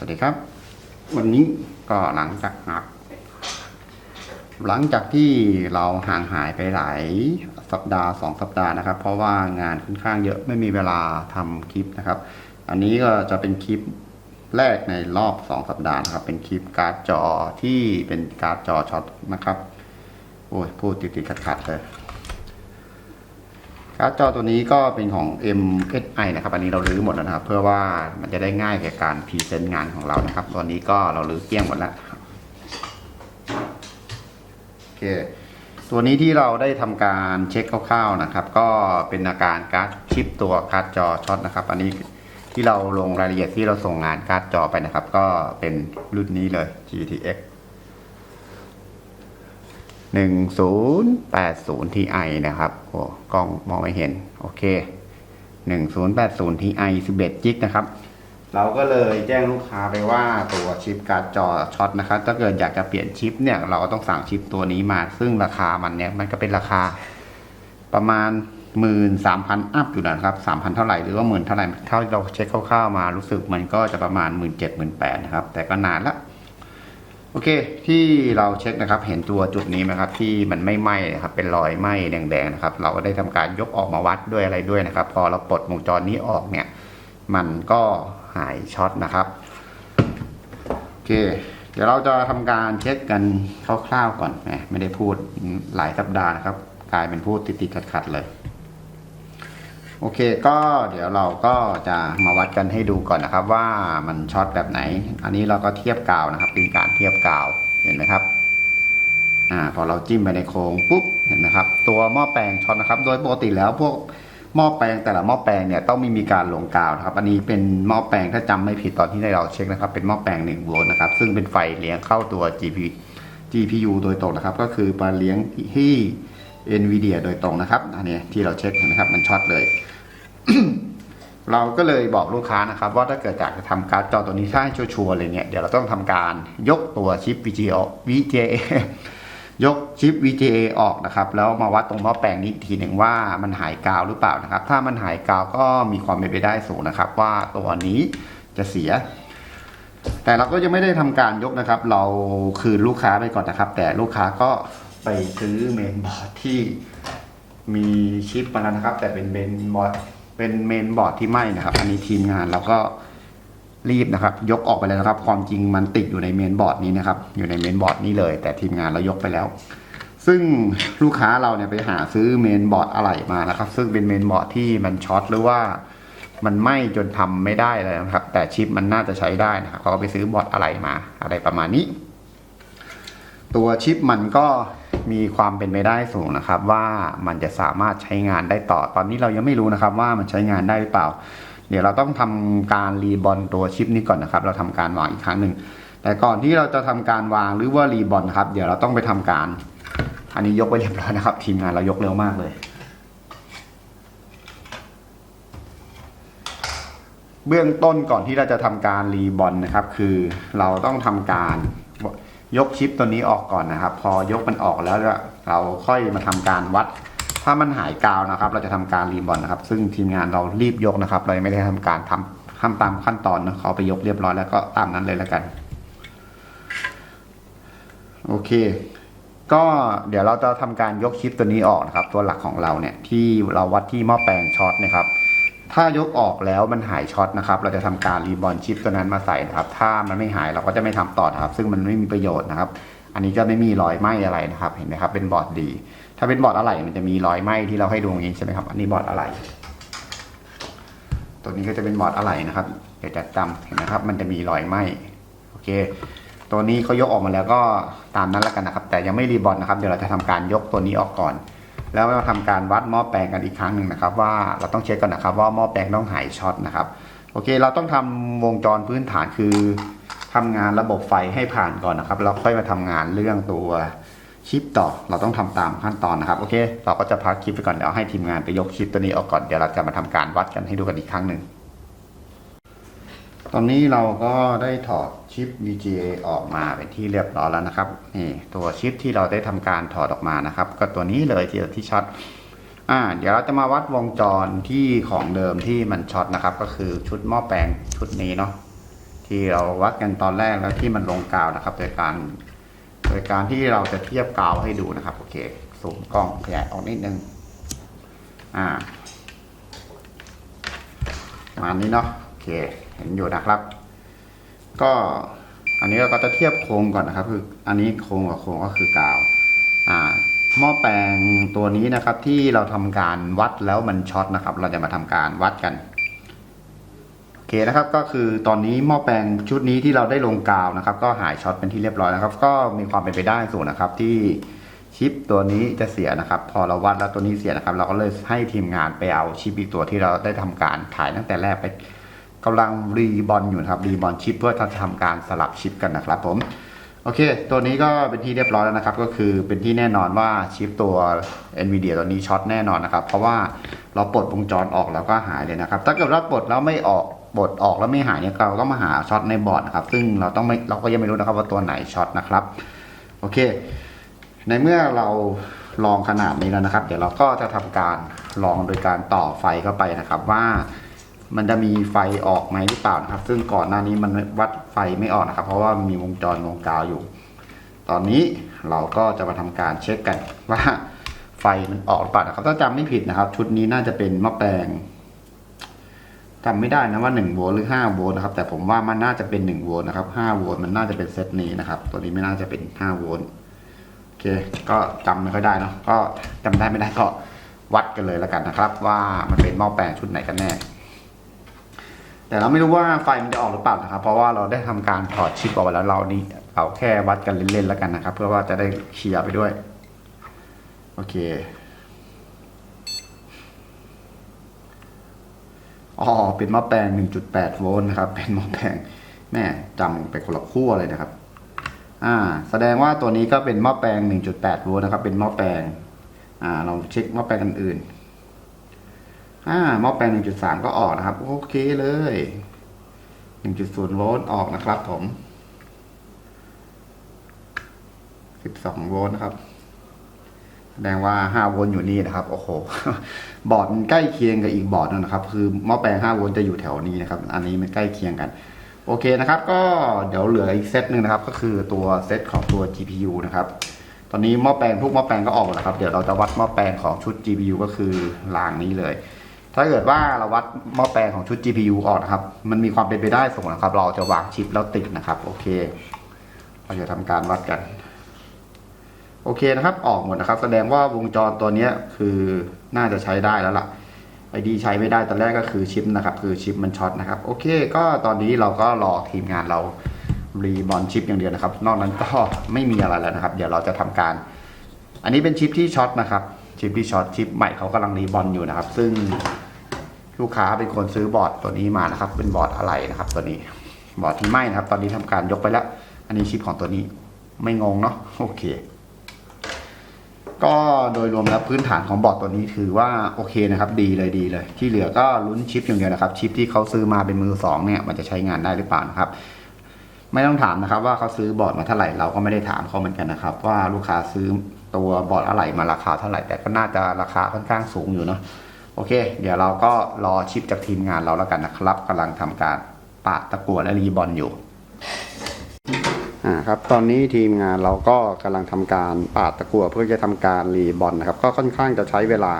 สวัสดีครับ วันนี้ก็หลังจากหัก หลังจากที่เราห่างหายไปหลายสัปดาห์สองสัปดาห์นะครับ เพราะว่างานค่อนข้างเยอะไม่มีเวลาทำคลิปนะครับ อันนี้ก็จะเป็นคลิปแรกในรอบสองสัปดาห์นะครับ เป็นคลิปการ์ดจอที่เป็นการ์ดจอช็อตนะครับโอ้ยพูดติดๆขัดๆเลย การ์ดจอตัวนี้ก็เป็นของ MSI นะครับ อันนี้เราลื้อหมดแล้วนะครับ เพื่อว่ามันจะได้ง่ายแก่การพรีเซนต์งานของเรานะครับตัวนี้ก็เราลื้อเกลี้ยงหมดแล้วโอเคตัวนี้ที่เราได้ทำการเช็คคร่าวๆนะครับ ก็เป็นอาการการ์ดชิปตัวการ์ดจอช็อตนะครับ อันนี้ที่เราลงรายละเอียดที่เราส่งงานการ์ดจอไปนะครับ ก็เป็นรุ่นนี้เลย GTX 1080 Ti นะครับโอ้กล้องมองไม่เห็น โอเค 1080 Ti 11 g b นะครับ เราก็เลยแจ้งลูกค้าไปว่าตัวชิปการ์ดจอช็อตนะครับ ถ้าเกิดอยากจะเปลี่ยนชิปเนี่ย เราก็ต้องสั่งชิปตัวนี้มา ซึ่งราคามันเนี่ย มันก็เป็นราคาประมาณหมื่นสามพันอัพอยู่นะครับสามพันเท่าไหร่ หรือว่าหมื่นเท่าไหร่เท่าเราเช็คคร่าวๆมา รู้สึกมันก็จะประมาณหมื่นเจ็ดหมื่นแปดนะครับ แต่ก็นานละ โอเค ที่เราเช็คนะครับ เห็นตัวจุดนี้ไหมครับ ที่มันไม่ไหม้นะครับ เป็นรอยไหม้แดงๆนะครับ เราก็ได้ทำการยกออกมาวัดด้วยอะไรด้วยนะครับ พอเราปลดวงจรนี้ออกเนี่ย มันก็หายช็อตนะครับ โอเค เดี๋ยวเราจะทำการเช็คกันคร่าวๆก่อน ไม่ได้พูดหลายสัปดาห์นะครับ กลายเป็นพูดติดๆขัดๆเลย โอเคก็เดี๋ยวเราก็จะมาวัดกันให้ดูก่อนนะครับ ว่ามันช็อตแบบไหน อันนี้เราก็เทียบกาวนะครับ เป็นการเทียบกาวเห็นไหมครับอ่าพอเราจิ้มไปในโครงปุ๊บเห็นไหมครับ ตัวหม้อแปลงช็อตนะครับ โดยปกติแล้วพวกหม้อแปลงแต่ละหม้อแปลงเนี่ยต้องไม่มีการลงกาวนะครับ อันนี้เป็นหม้อแปลงถ้าจำไม่ผิดตอนที่เราเช็คนะครับ เป็นหม้อแปลง1โวลต์นะครับ ซึ่งเป็นไฟเลี้ยงเข้าตัว GP GPU โดยตรงนะครับ ก็คือมาเลี้ยงที่ NVIDIA โดยตรงนะครับ อันนี้ที่เราเช็คเห็นไหมครับ มันช็อตเลย เราก็เลยบอกลูกค้านะครับ ว่าถ้าเกิดอยากจะทำการ์ดจอตัวนี้ถ้าให้ชัวร์เลยเนี่ย เดี๋ยวเราต้องทำการยกตัวชิป VGA VGA ยกชิป VGA ออกนะครับ แล้วมาวัดตรงหม้อแปลงนี้ทีหนึ่งว่ามันหายกาวหรือเปล่านะครับ ถ้ามันหายกาวก็มีความเป็นไปได้สูงนะครับ ว่าตัวนี้จะเสีย แต่เราก็ยังไม่ได้ทำการยกนะครับ เราคืนลูกค้าไปก่อนนะครับ แต่ลูกค้าก็ ไปซื้อเมนบอร์ดที่มีชิปมาแล้วนะครับ แต่เป็นเมนบอร์ดเป็นเมนบอร์ดที่ไหม้นะครับ อันนี้ทีมงานเราก็รีบนะครับ ยกออกไปเลยนะครับ ความจริงมันติดอยู่ในเมนบอร์ดนี้นะครับ อยู่ในเมนบอร์ดนี้เลย แต่ทีมงานเรายกไปแล้ว ซึ่งลูกค้าเราเนี่ยไปหาซื้อเมนบอร์ดอะไหล่มานะครับ ซึ่งเป็นเมนบอร์ดที่มันช็อตหรือว่ามันไหม้จนทำไม่ได้เลยนะครับ แต่ชิปมันน่าจะใช้ได้นะครับเขาก็ไปซื้อบอร์ดอะไหล่มาอะไรประมาณนี้ ตัวชิปมันก็ มีความเป็นไปได้สูงนะครับ ว่ามันจะสามารถใช้งานได้ต่อ ตอนนี้เรายังไม่รู้นะครับ ว่ามันใช้งานได้หรือเปล่า เดี๋ยวเราต้องทำการรีบอลตัวชิปนี้ก่อนนะครับ เราทำการวางอีกครั้งหนึ่งแต่ก่อนที่เราจะทำการวางหรือว่ารีบอลครับ เดี๋ยวเราต้องไปทำการ อันนี้ยกไปเรียบร้อยนะครับ ทีมงานเรายกเร็วมากเลย เบื้องต้นก่อนที่เราจะทำการรีบอลนะครับ คือเราต้องทำการ ยกชิปตัวนี้ออกก่อนนะครับ พอยกมันออกแล้วเราค่อยมาทำการวัด ถ้ามันหายกาวนะครับ เราจะทำการรีบอลนะครับ ซึ่งทีมงานเรารีบยกนะครับ เราไม่ได้ทำการทำทำตามขั้นตอนนะเขาไปยกเรียบร้อยแล้วก็ตามนั้นเลยแล้วกัน โอเค ก็เดี๋ยวเราจะทำการยกชิปตัวนี้ออกนะครับ ตัวหลักของเราเนี่ยที่เราวัดที่หม้อแปลงช็อตนะครับ ถ้ายกออกแล้วมันหายช็อตนะครับ เราจะทำการรีบอลชิปตัวนั้นมาใส่นะครับ ถ้ามันไม่หายเราก็จะไม่ทำต่อนะครับ ซึ่งมันไม่มีประโยชน์นะครับ อันนี้จะไม่มีรอยไหม้อะไรนะครับ เห็นไหมครับ เป็นบอร์ดดี ถ้าเป็นบอร์ดอะไหล่มันจะมีรอยไหม้ที่เราให้ดูอย่างนี้ใช่ไหมครับ อันนี้บอร์ดอะไหล่ตัวนี้ก็จะเป็นบอร์ดอะไหล่นะครับ เดี๋ยวจะจำเห็นไหมครับ มันจะมีรอยไหม้ โอเค ตัวนี้เขายกออกมาแล้วก็ตามนั้นแล้วกันนะครับ แต่ยังไม่รีบอลนะครับ เดี๋ยวเราจะทำการยกตัวนี้ออกก่อน แล้วเราทำการวัดหม้อแปลงกันอีกครั้งหนึ่งนะครับ ว่าเราต้องเช็คก่อนนะครับ ว่าหม้อแปลงต้องหายช็อตนะครับโอเค เราต้องทำวงจรพื้นฐานคือทำงานระบบไฟให้ผ่านก่อนนะครับแล้วค่อยมาทำงานเรื่องตัวชิปต่อ เราต้องทำตามขั้นตอนนะครับ โอเค เราก็จะพักคลิปไปก่อนเดี๋ยวให้ทีมงานไปยกชิปตัวนี้ออกก่อน เดี๋ยวเราจะมาทำการวัดกันให้ดูกันอีกครั้งหนึ่ง ตอนนี้เราก็ได้ถอด ชิป VGA ออกมาเป็นที่เรียบร้อยแล้วนะครับนี่ตัวชิปที่เราได้ทำการถอดออกมานะครับ ก็ตัวนี้เลยที่ที่ช็อตอ่าเดี๋ยวเราจะมาวัดวงจรที่ของเดิมที่มันช็อตนะครับ ก็คือชุดหม้อแปลงชุดนี้เนาะที่เราวัดกันตอนแรกแล้วที่มันลงกาวนะครับ โดยการ โดยการที่เราจะเทียบกาวให้ดูนะครับโอเคสูมกล้องขยายออกนิดนึงอ่าประมาณนี้เนาะโอเคเห็นอยู่นะครับ ก็อันนี้เราก็จะเทียบโครงก่อนนะครับ คืออันนี้โครงกับโครงก็คือกาวอ่าหม้อแปลงตัวนี้นะครับที่เราทำการวัดแล้วมันช็อตนะครับ เราจะมาทำการวัดกันโอเคนะครับก็คือตอนนี้หม้อแปลงชุดนี้ที่เราได้ลงกาวนะครับ ก็หายช็อตเป็นที่เรียบร้อยนะครับ ก็มีความเป็นไปได้สูงนะครับ ที่ชิปตัวนี้จะเสียนะครับ พอเราวัดแล้วตัวนี้เสียนะครับ เราก็เลยให้ทีมงานไปเอาชิปอีกตัวที่เราได้ทำการถ่ายตั้งแต่แรกไป กำลังรีบอลอยู่นะครับรีบอลชิปเพื่อทำการสลับชิปกันนะครับผมโอเค ตัวนี้ก็เป็นที่เรียบร้อยแล้วนะครับ ก็คือเป็นที่แน่นอนว่าชิปตัว NVIDIA ตัวนี้ช็อตแน่นอนนะครับ เพราะว่าเราปลดวงจรออกแล้วก็หายเลยนะครับ ถ้าเกิดว่าปลดแล้วไม่ออกปลดออกแล้วไม่หายเนี่ยเราต้องมาหาช็อตในบอร์ดนะครับ ซึ่งเราต้องไม่เราก็ยังไม่รู้นะครับว่าตัวไหนช็อตนะครับโอเค ในเมื่อเราลองขนาดนี้แล้วนะครับ เดี๋ยวเราก็จะทำการลองโดยการต่อไฟเข้าไปนะครับว่า มันจะมีไฟออกไหมหรือเปล่านะครับ ซึ่งก่อนหน้านี้มันวัดไฟไม่ออกนะครับ เพราะว่ามีวงจรวงกาวอยู่ ตอนนี้เราก็จะมาทำการเช็คกันว่าไฟมันออกหรือเปล่านะครับถ้าจำไม่ผิดนะครับ ชุดนี้น่าจะเป็นหม้อแปลงจำไม่ได้นะว่า1โวลต์หรือ5โวลต์นะครับ แต่ผมว่ามันน่าจะเป็น1โวลต์นะครับ5โวลต์มันน่าจะเป็นเซตนี้นะครับ ตัวนี้ไม่น่าจะเป็น5โวลต์โอเค ก็จำไม่ค่อยได้เนาะก็จำได้ไม่ได้ก็วัดกันเลยแล้วกันนะครับ ว่ามันเป็นหม้อแปลงชุดไหนกันแน่ แต่เราไม่รู้ว่าไฟมันจะออกหรือเปล่านะครับ เพราะว่าเราได้ทำการถอดชิปออกไปแล้วเรานี่เราแค่วัดกันเล่นๆแล้วกันนะครับ เพื่อว่าจะได้เคลียร์ไปด้วย โอเคอ๋อเป็นหม้อแปลง 1.8 โวลต์นะครับ เป็นหม้อแปลงแม่จำไปคนละขั้วเลยนะครับ อ่า แสดงว่าตัวนี้ก็เป็นหม้อแปลง 1.8 โวลต์นะครับ เป็นหม้อแปลง อ่า เราเช็คหม้อแปลงอื่น อ่าหม้อแปลง 1.3 ก็ออกนะครับ โอเคเลย 1.0 โวลต์ออกนะครับผม 12 โวลต์นะครับ แสดงว่า 5 โวลต์อยู่นี่นะครับ โอ้โห บอร์ดมันใกล้เคียงกับอีกบอร์ดนึงนะครับ คือหม้อแปลง 5 โวลต์จะอยู่แถวนี้นะครับ อันนี้มันใกล้เคียงกัน โอเคนะครับ ก็เดี๋ยวเหลืออีกเซตหนึ่งนะครับ ก็คือตัวเซตของตัว GPU นะครับตอนนี้หม้อแปลงทุกหม้อแปลงก็ออกแล้วครับ เดี๋ยวเราจะวัดหม้อแปลงของชุด GPU ก็คือรางนี้เลย ถ้าเกิดว่าเราวัดหม้อแปลงของชุด GPU ออกนะครับ มันมีความเป็นไปได้สูงนะครับ เราจะวางชิปแล้วติดนะครับ โอเค เราจะทำการวัดกัน โอเคนะครับ ออกหมดนะครับ แสดงว่าวงจรตัวนี้คือน่าจะใช้ได้แล้วล่ะ ไอดีใช้ไม่ได้ตอนแรกก็คือชิปนะครับ คือชิปมันช็อตนะครับ โอเค ก็ตอนนี้เราก็รอทีมงานเรารีบอลชิปอย่างเดียวนะครับ นอกนั้นก็ไม่มีอะไรแล้วนะครับ เดี๋ยวเราจะทำการ อันนี้เป็นชิปที่ช็อตนะครับ ชิปที่ช็อตชิปใหม่เขากำลังรีบอลอยู่นะครับ ซึ่งลูกค้าเป็นคนซื้อบอร์ดตัวนี้มานะครับ เป็นบอร์ดอะไรนะครับ ตัวนี้บอร์ดที่ไหม้นะครับ ตอนนี้ทำการยกไปแล้ว อันนี้ชิปของตัวนี้ไม่งงเนาะโอเค ก็โดยรวมแล้วพื้นฐานของบอร์ดตัวนี้ถือว่าโอเคนะครับ ดีเลยดีเลย ที่เหลือก็ลุ้นชิปอย่างเดียวนะครับ ชิปที่เขาซื้อมาเป็นมือสองเนี่ยมันจะใช้งานได้หรือเปล่านะครับไม่ต้องถามนะครับว่าเขาซื้อบอร์ดมาเท่าไหร่เราก็ไม่ได้ถามเขาเหมือนกันนะครับ ว่าลูกค้าซื้อ ตัวบอร์ดอะไรมาราคาเท่าไหร่แต่ก็น่าจะราคาค่อนข้างสูงอยู่เนาะโอเค เดี๋ยวเราก็รอชิปจากทีมงานเราแล้วกันนะครับกำลังทำการปาตะกัวและรีบอลอยู่อ่าครับตอนนี้ทีมงานเราก็กำลังทำการปาดตะกัวเพื่อจะทำการรีบอลนะครับ ก็ค่อนข้างจะใช้เวลา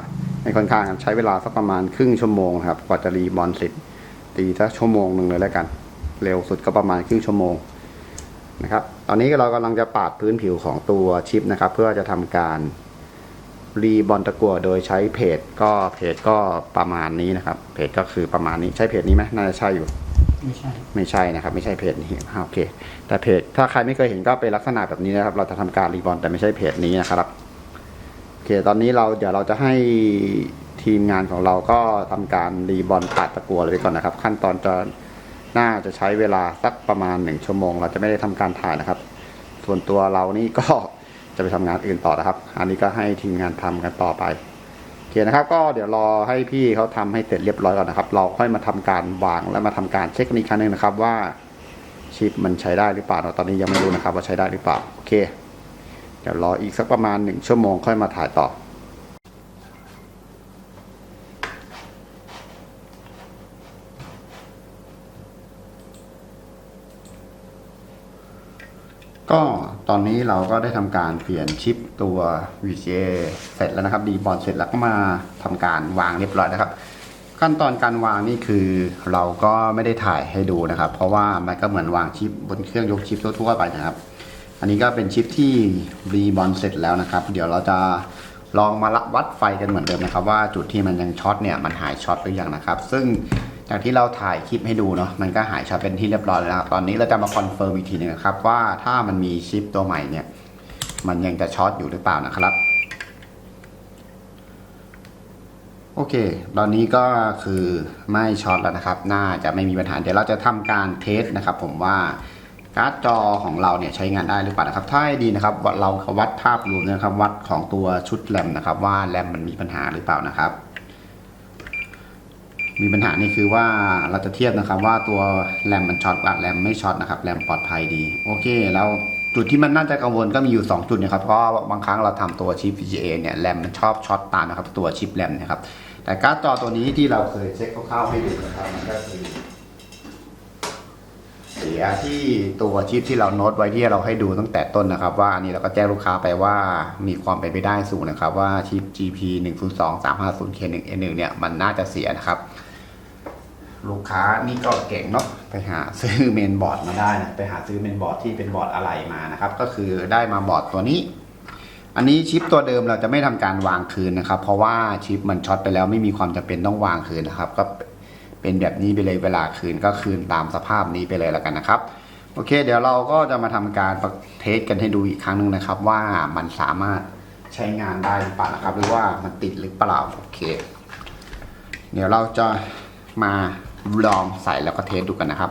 ในค่อนข้างใช้เวลาสักประมาณครึ่งชั่วโมงครับกว่าจะรีบอลเสร็จตีสักชั่วโมงหนึ่งเลยแล้วกัน เร็วสุดก็ประมาณครึ่งชั่วโมงนะครับ ตอนนี้เรากำลังจะปาดพื้นผิวของตัวชิปนะครับ เพื่อจะทำการรีบอลตะกั่วโดยใช้เพจก็เพจก็ประมาณนี้นะครับ เพจก็คือประมาณนี้ใช่เพจนี้ไหมน่าจะใช่อยู่ ไม่ใช่ไม่ใช่นะครับ ไม่ใช่เพจนี้อ่าโอเค แต่เพจถ้าใครไม่เคยเห็นก็เป็นลักษณะแบบนี้นะครับ เราจะทำการรีบอลแต่ไม่ใช่เพจนี้นะครับโอเคตอนนี้เราเดี๋ยวเราจะให้ทีมงานของเราก็ทำการรีบอลปาดตะกัวเลยไปก่อนนะครับ ขั้นตอนจะ น่าจะใช้เวลาสักประมาณหนึ่งชั่วโมง เราจะไม่ได้ทำการถ่ายนะครับ ส่วนตัวเรานี่ก็จะไปทำงานอื่นต่อนะครับ อันนี้ก็ให้ทีมงานทำกันต่อไปโอเคนะครับ ก็เดี๋ยวรอให้พี่เขาทำให้เสร็จเรียบร้อยก่อนนะครับ เราค่อยมาทำการวางและมาทำการเช็คกันอีกครั้งหนึงนะครับว่าชิปมันใช้ได้หรือเปล่าตอนนี้ยังไม่รู้นะครับว่าใช้ได้หรือเปล่าโอเค เดี๋ยวรออีกสักประมาณหนึ่งชั่วโมงค่อยมาถ่ายต่อ ก็ตอนนี้เราก็ได้ทำการเปลี่ยนชิปตัว VGA เสร็จแล้วนะครับดีบอลเสร็จแล้วก็มาทำการวางเรียบร้อยนะครับ ขั้นตอนการวางนี่คือเราก็ไม่ได้ถ่ายให้ดูนะครับ เพราะว่ามันก็เหมือนวางชิปบนเครื่องยกชิปทั่วๆไปนะครับ อันนี้ก็เป็นชิปที่รีบอลเสร็จแล้วนะครับ เดี๋ยวเราจะลองมาวัดไฟกันเหมือนเดิมนะครับ ว่าจุดที่มันยังช็อตเนี่ยมันหายช็อตหรือยังนะครับ ซึ่ง จากที่เราถ่ายคลิปให้ดูเนาะมันก็หายช็อตเป็นที่เรียบร้อยแล้วตอนนี้เราจะมาคอนเฟิร์มอีกทีหนึงครับว่าถ้ามันมีชิปตัวใหม่เนี่ย มันยังจะช็อตอยู่หรือเปล่านะครับ โอเค ตอนนี้ก็คือไม่ช็อตแล้วนะครับ น่าจะไม่มีปัญหาเดี๋ยวเราจะทำการเทสนะครับ ผมว่าการ์ดจอของเราเนี่ยใช้งานได้หรือเปล่านะครับ ถ้าให้ดีนะครับเราวัดภาพรวมนะครับ วัดของตัวชุดแรมนะครับ ว่าแรมมันมีปัญหาหรือเปล่านะครับ มีปัญหานี่คือว่าเราจะเทียบนะครับว่าตัวแรมมันช็อตกับแรมไม่ช็อตนะครับแรมปลอดภัยดี โอเคแล้วจุดที่มันน่าจะกังวลก็มีอยู่ 2 จุดนะครับเพราะบางครั้งเราทำตัวชิป VGA เนี่ยแรมมันชอบช็อตตามนะครับตัวชิปแรมนะครับแต่การ์ดจอตัวนี้ที่เราเคยเช็คคร่าวๆให้ดูนะครับมันก็คือเสียที่ตัวชิปที่เราโน้ตไว้ที่เราให้ดูตั้งแต่ต้นนะครับ ว่าอันนี้เราก็แจ้งลูกค้าไปว่ามีความเป็นไปได้สูงนะครับ ว่าชิป GP 1 0 2 3 5 0 K 1 N 1เนี่ยมันน่าจะเสียนะครับ ลูกค้านี่ก็เก่งเนาะไปหาซื้อเมนบอร์ดมาได้นะไปหาซื้อเมนบอร์ดที่เป็นบอร์ดอะไรมานะครับ ก็คือได้มาบอร์ดตัวนี้ อันนี้ชิปตัวเดิมเราจะไม่ทำการวางคืนนะครับ เพราะว่าชิปมันช็อตไปแล้วไม่มีความจำเป็นต้องวางคืนนะครับ ก็เป็นแบบนี้ไปเลยเวลาคืนก็คืนตามสภาพนี้ไปเลยแล้วกันนะครับโอเค เดี๋ยวเราก็จะมาทำการเทสกันให้ดูอีกครั้งหนึ่งนะครับ ว่ามันสามารถใช้งานได้หรือเปล่านะครับ หรือว่ามันติดหรือเปล่าโอเค เดี๋ยวเราจะมา ลองใส่แล้วก็เทสดูกันนะครับ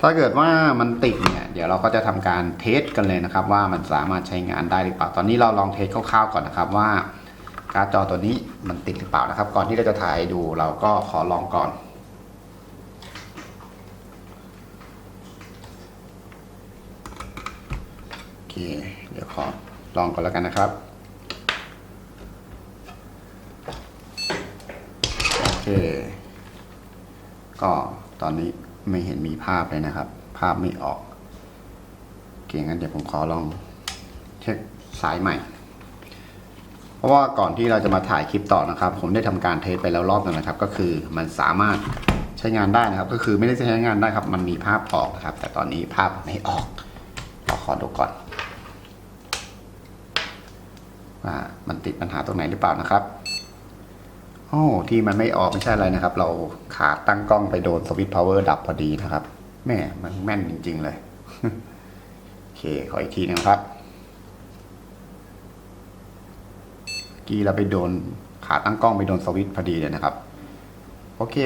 ถ้าเกิดว่ามันติดเนี่ยเดี๋ยวเราก็จะทำการเทสกันเลยนะครับ ว่ามันสามารถใช้งานได้หรือเปล่า ตอนนี้เราลองเทสคร่าวๆก่อนนะครับว่าการ์ดจอตัวนี้มันติดหรือเปล่านะครับ ก่อนที่เราจะถ่ายดูเราก็ขอลองก่อนโอเคเดี๋ยวขอลองก่อนแล้วกันนะครับโอเค ก็ตอนนี้ไม่เห็นมีภาพเลยนะครับ ภาพไม่ออกโอเคงั้นเดี๋ยวผมขอลองเช็คสายใหม่ เพราะว่าก่อนที่เราจะมาถ่ายคลิปต่อนะครับ ผมได้ทำการเทสไปแล้วรอบหนึงนะครับ ก็คือมันสามารถใช้งานได้นะครับ ก็คือไม่ได้ใช้งานได้ครับ มันมีภาพออกนะครับ แต่ตอนนี้ภาพไม่ออกขอดูก่อนว่ามันติดปัญหาตรงไหนหรือเปล่านะครับ โอ้ที่มันไม่ออกไม่ใช่อะไรนะครับ เราขาตั้งกล้องไปโดนสวิตช์พาวเวอร์ดับพอดีนะครับ แม่มันแม่นจริง ๆ เลย โอเค ขออีกทีหนึงครับเมื่อกี้เราไปโดนขาตั้งกล้องไปโดนสวิตช์พอดีเลยนะครับ โอเค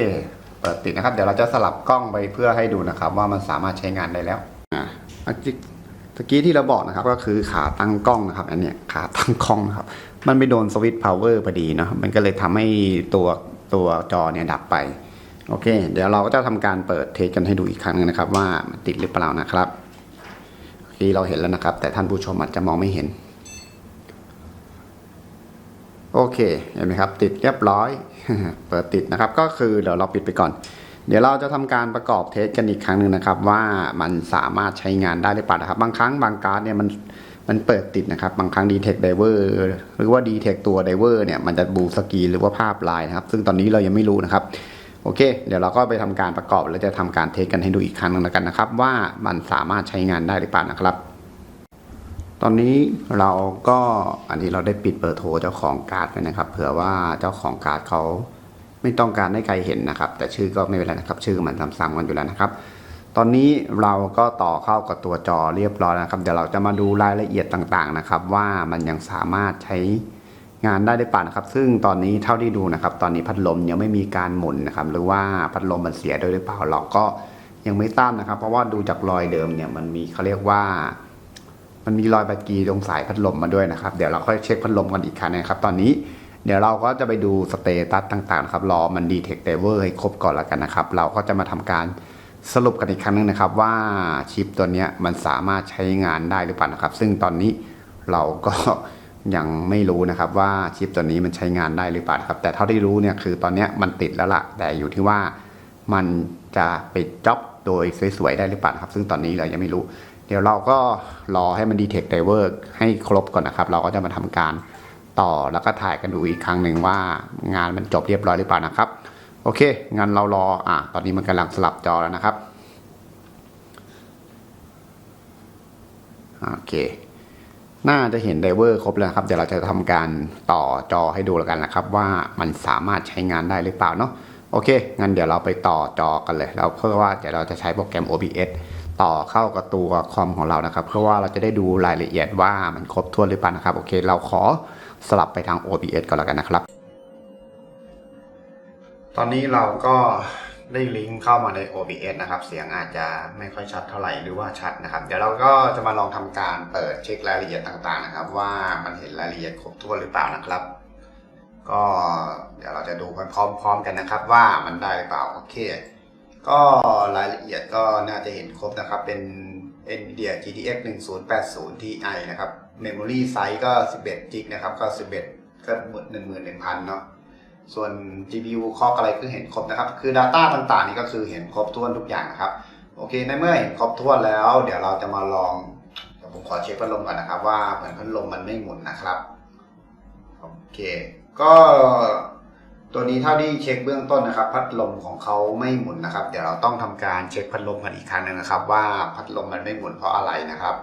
เปิดติดนะครับ เดี๋ยวเราจะสลับกล้องไปเพื่อให้ดูนะครับ ว่ามันสามารถใช้งานได้แล้วอ่าเมื่อกี้ตะกี้ที่เราบอกนะครับ ก็คือขาตั้งกล้องนะครับ อันเนี้ยขาตั้งกล้องนะครับ มันไปโดนสวิตช์พาวเวอร์พอดีเนาะมันก็เลยทำให้ตัวตัวจอเนี่ยดับไปโอเค เดี๋ยวเราก็จะทำการเปิดเทสกันให้ดูอีกครั้งนึงนะครับ ว่ามันติดหรือเปล่านะครับที่เราเห็นแล้วนะครับ แต่ท่านผู้ชมอาจจะมองไม่เห็น โอเคเห็นไหมครับ ติดเรียบร้อย เปิดติดนะครับ ก็คือเดี๋ยวเราปิดไปก่อน เดี๋ยวเราจะทำการประกอบเทสกันอีกครั้งหนึ่งนะครับ ว่ามันสามารถใช้งานได้หรือเปล่านะครับ บางครั้งบางการ์ดเนี่ยมัน มันเปิดติดนะครับ บางครั้ง d t e c Diver หรือว่า d t e c ตัว Diver เนี่ย มันจะบูสกีหรือว่าภาพลายนะครับ ซึ่งตอนนี้เรายังไม่รู้นะครับ โอเค เดี๋ยวเราก็ไปทำการประกอบ แล้วจะทำการเทสกันให้ดูอีกครั้งหนึงแล้วกันนะครับ ว่ามันสามารถใช้งานได้หรือเปล่านะครับ ตอนนี้เราก็อันนี้เราได้ปิดเบอร์โทรเจ้าของการ์ดไปนะครับ เผื่อว่าเจ้าของการ์ดเขาไม่ต้องการให้ใครเห็นนะครับ แต่ชื่อก็ไม่เป็นไรนะครับ ชื่อมันซ้ำๆกันอยู่แล้วนะครับ ตอนนี้เราก็ต่อเข้ากับตัวจอเรียบร้อยนะครับ เดี๋ยวเราจะมาดูรายละเอียดต่างๆนะครับ ว่ามันยังสามารถใช้งานได้หรือเปล่านะครับ ซึ่งตอนนี้เท่าที่ดูนะครับ ตอนนี้พัดลมยังไม่มีการหมุนนะครับ หรือว่าพัดลมมันเสียด้วยหรือเปล่าเราก็ยังไม่ทราบนะครับ เพราะว่าดูจากรอยเดิมเนี่ยมันมีเขาเรียกว่า มันมีรอยบากีตรงสายพัดลมมาด้วยนะครับ เดี๋ยวเราค่อยเช็คพัดลมกันอีกครั้งนะครับ ตอนนี้เดี๋ยวเราก็จะไปดูสเตตัสต่างๆนะครับรอมันดีเทคเ i เวอร์ให้ครบก่อนแล้วกันนะครับ เราก็จะมาทำการ สรุปกันอีกครั้งหนึงนะครับว่าชิปตัวนี้มันสามารถใช้งานได้หรือเปล่านะครับ ซึ่งตอนนี้เราก็ยังไม่รู้นะครับว่าชิปตัวนี้มันใช้งานได้หรือเปล่าครับ แต่เท่าที่รู้เนี่ยคือตอนนี้มันติดแล้วล่ะ แต่อยู่ที่ว่ามันจะปิดจ็อบโดยสวยๆได้หรือเปล่านะครับ ซึ่งตอนนี้เรายังไม่รู้ เดี๋ยวเราก็รอให้มันดีเทคไดเวอร์ให้ครบก่อนนะครับ เราก็จะมาทำการต่อแล้วก็ถ่ายกันดูอีกครั้งหนึ่งว่างานมันจบเรียบร้อยหรือเปล่านะครับ โอเค งั้นเรารอ อะตอนนี้มันกำลังสลับจอแล้วนะครับ โอเค น่าจะเห็นไดเวอร์ครบแล้วครับ เดี๋ยวเราจะทำการต่อจอให้ดูแล้วกันนะครับ ว่ามันสามารถใช้งานได้หรือเปล่าเนาะ โอเค งั้นเดี๋ยวเราไปต่อจอกันเลยแล้วเพื่อว่าเดี๋ยวเราจะใช้โปรแกรม OBS ต่อเข้ากับตัวคอมของเรานะครับ เพื่อว่าเราจะได้ดูรายละเอียดว่ามันครบถ้วนหรือเปล่านะครับ โอเค เราขอสลับไปทาง OBS ก่อนแล้วกันนะครับ ตอนนี้เราก็ได้ลิงก์เข้ามาใน OBS นะครับ เสียงอาจจะไม่ค่อยชัดเท่าไหร่หรือว่าชัดนะครับ เดี๋ยวเราก็จะมาลองทำการเปิดเช็ครายละเอียดต่างๆนะครับ ว่ามันเห็นรายละเอียดครบถ้วนหรือเปล่านะครับ ก็เดี๋ยวเราจะดูพร้อม ๆ กันนะครับ ว่ามันได้หรือเปล่าโอเค ก็รายละเอียดก็น่าจะเห็นครบนะครับ เป็น NVIDIA GTX 1080 Ti นะครับ Memory Size ก็ 11 g b นะครับ ก็ 11 ก็11,000เนาะ ส่วน GPU คอกอะไรคือเห็นครบนะครับ คือ Data ต่างๆ นี่ก็คือเห็นครบถ้วนทุกอย่างนะครับ โอเค ในเมื่อเห็นครบถ้วนแล้ว เดี๋ยวเราจะมาลองเดี๋ยวผมขอเช็คพัดลมก่อนนะครับ ว่าเหมือนพัดลมมันไม่หมุนนะครับ โอเค ก็ตัวนี้เท่าที่เช็คเบื้องต้นนะครับ พัดลมของเขาไม่หมุนนะครับ เดี๋ยวเราต้องทำการเช็คพัดลมกันอีกครั้งหนึงนะครับ ว่าพัดลมมันไม่หมุนเพราะอะไรนะครับ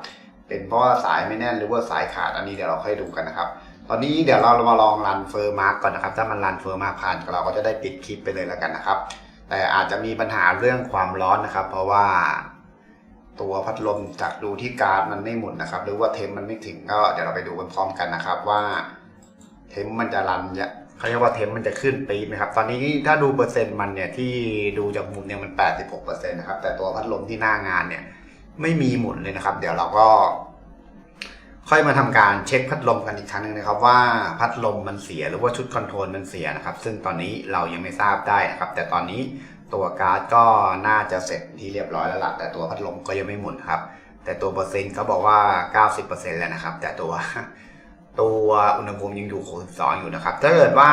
เป็นเพราะว่าสายไม่แน่นหรือว่าสายขาดอันนี้เดี๋ยวเราค่อยดูกันนะครับ ตอนนี้เดี๋ยวเรามาลองรันเฟอร์มาร์กก่อนนะครับ ถ้ามันรันเฟอร์มาร์กผ่านเราก็จะได้ปิดคลิปไปเลยแล้วกันนะครับ แต่อาจจะมีปัญหาเรื่องความร้อนนะครับ เพราะว่าตัวพัดลมจากดูที่การ์ดมันไม่หมุนนะครับ หรือว่าเทมมันไม่ถึงก็เดี๋ยวเราไปดูพร้อมกันนะครับ ว่าเทมมันจะรันเขาเรียกว่าเทมมันจะขึ้นปีไหมครับ ตอนนี้ถ้าดูเปอร์เซ็นต์มันเนี่ยที่ดูจากมุมเนี่ยมัน 86%นะครับแต่ตัวพัดลมที่หน้างานเนี่ยไม่มีหมุนเลยนะครับ เดี๋ยวเราก็ ค่อยมาทำการเช็คพัดลมกันอีกครั้งหนึ่งนะครับ ว่าพัดลมมันเสียหรือว่าชุดคอนโทรลมันเสียนะครับ ซึ่งตอนนี้เรายังไม่ทราบได้นะครับ แต่ตอนนี้ตัวการ์ดก็น่าจะเสร็จที่เรียบร้อยแล้วล่ะแต่ตัวพัดลมก็ยังไม่หมุนครับ แต่ตัวเปอร์เซ็นต์เขาบอกว่า 90%แล้วนะครับ แต่ตัวตัวอุณหภูมิยังอยู่62อยู่นะครับ ถ้าเกิดว่า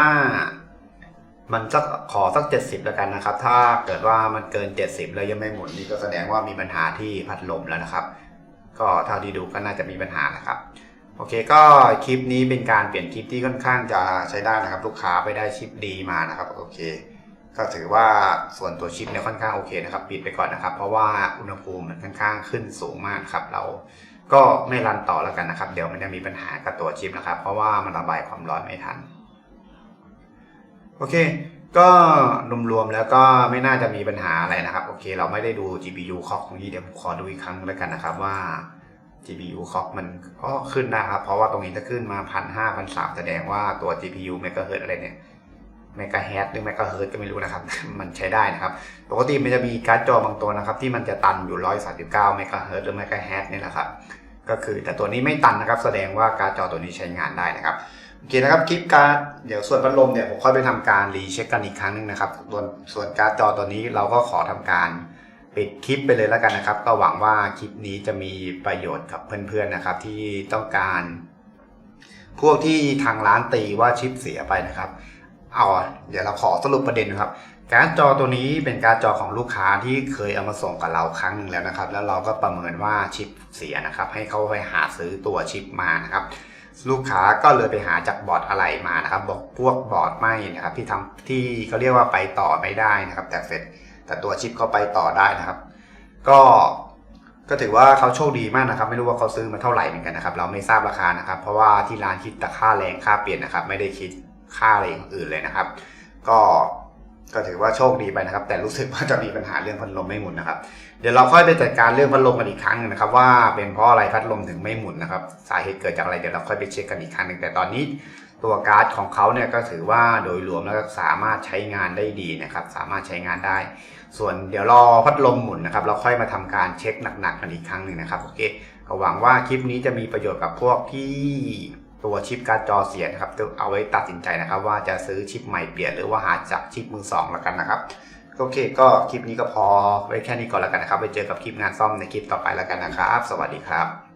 มันสักขอสัก 70 แล้วกันนะครับ ถ้าเกิดว่ามันเกิน 70 แล้วยังไม่หมุนนี่ก็แสดงว่ามีปัญหาที่พัดลมแล้วนะครับ ก็เท่าที่ดูก็น่าจะมีปัญหานะครับโอเคก็คลิปนี้เป็นการเปลี่ยนคลิปที่ค่อนข้างจะใช้ได้นะครับ ลูกค้าไปได้ชิปดีมานะครับโอเค ก็ถือว่าส่วนตัวชิปเนี่ยค่อนข้างโอเคนะครับปิดไปก่อนนะครับ เพราะว่าอุณหภูมิมันค่อนข้างขึ้นสูงมากครับ เราก็ไม่รันต่อแล้วกันนะครับ เดี๋ยวมันจะมีปัญหากับตัวชิปนะครับ เพราะว่ามันระบายความร้อนไม่ทันโอเค ก็รวมๆแล้วก็ไม่น่าจะมีปัญหาอะไรนะครับ โอเค เราไม่ได้ดู GPU clock ตรงนี้เดี๋ยวผมขอดูอีกครั้งแล้วกันนะครับว่า GPU clock มันก็ขึ้นนะครับ เพราะว่าตรงนี้ถ้าขึ้นมาพันห้าพันสามแสดงว่าตัว GPU เมกะเฮิร์อะไรเนี่ยเมกะเฮิร์หรือเมกะเฮิร์ก็ไม่รู้นะครับ มันใช้ได้นะครับ ปกติมันจะมีการ์ดจอบางตัวนะครับ ที่มันจะตันอยู่139เมกะเฮิร์หรือเมกะเฮิร์นี่แหละครับก็คือแต่ตัวนี้ไม่ตันนะครับ แสดงว่าการ์ดจอตัวนี้ใช้งานได้นะครับ โอเคนะครับคลิปการ์ดเดี๋ยวส่วนพัดลมเนี่ยผมค่อยไปทำการรีเช็คกันอีกครั้งหนึงนะครับส่วนส่วนการ์ดจอตัวนี้เราก็ขอทำการปิดคลิปไปเลยแล้วกันนะครับ ก็หวังว่าคลิปนี้จะมีประโยชน์กับเพื่อนๆนะครับ ที่ต้องการ พวกที่ทางร้านตีว่าชิปเสียไปนะครับเอาเดี๋ยวเราขอสรุปประเด็นนะครับ การ์ดจอตัวนี้เป็นการ์ดจอของลูกค้าที่เคยเอามาส่งกับเราครั้งหนึ่งแล้วนะครับ แล้วเราก็ประเมินว่าชิปเสียนะครับ ให้เขาไปหาซื้อตัวชิปมานะครับ ลูกค้าก็เลยไปหาจากบอร์ดอะไรมานะครับ บอกพวกบอร์ดไม่นะครับ ที่ทำที่เขาเรียกว่าไปต่อไม่ได้นะครับ แต่เสร็จแต่ตัวชิปเขาไปต่อได้นะครับ ก็ก็ถือว่าเขาโชคดีมากนะครับ ไม่รู้ว่าเขาซื้อมาเท่าไหร่เหมือนกันนะครับ เราไม่ทราบราคานะครับ เพราะว่าที่ร้านคิดแต่ค่าแรงค่าเปลี่ยนนะครับ ไม่ได้คิดค่าอะไรอย่างอื่นเลยนะครับ ก็ ก็ถือว่าโชคดีไปนะครับ แต่รู้สึกว่าจะมีปัญหาเรื่องพัดลมไม่หมุนนะครับ เดี๋ยวเราค่อยไปจัดการเรื่องพัดลมกันอีกครั้งหนึงนะครับ ว่าเป็นเพราะอะไรพัดลมถึงไม่หมุนนะครับ สาเหตุเกิดจากอะไรเดี๋ยวเราค่อยไปเช็คกันอีกครั้งหนึ่งแต่ตอนนี้ ตัวการ์ดของเขาเนี่ยก็ถือว่าโดยรวมแล้วก็สามารถใช้งานได้ดีนะครับ สามารถใช้งานได้ ส่วนเดี๋ยวรอพัดลมหมุนนะครับ เราค่อยมาทำการเช็คหนักๆกันอีกครั้งหนึ่งนะครับโอเคก็หวังว่าคลิปนี้จะมีประโยชน์กับพวกที่ ตัวชิปการ์ดจอเสียนะครับเอาไว้ตัดสินใจนะครับ ว่าจะซื้อชิปใหม่เปลี่ยนหรือว่าหาจากชิปมือสองแล้วกันนะครับโอเค ก็คลิปนี้ก็พอไว้แค่นี้ก่อนแล้วกันนะครับ ไปเจอกับคลิปงานซ่อมในคลิปต่อไปแล้วกันนะครับ สวัสดีครับ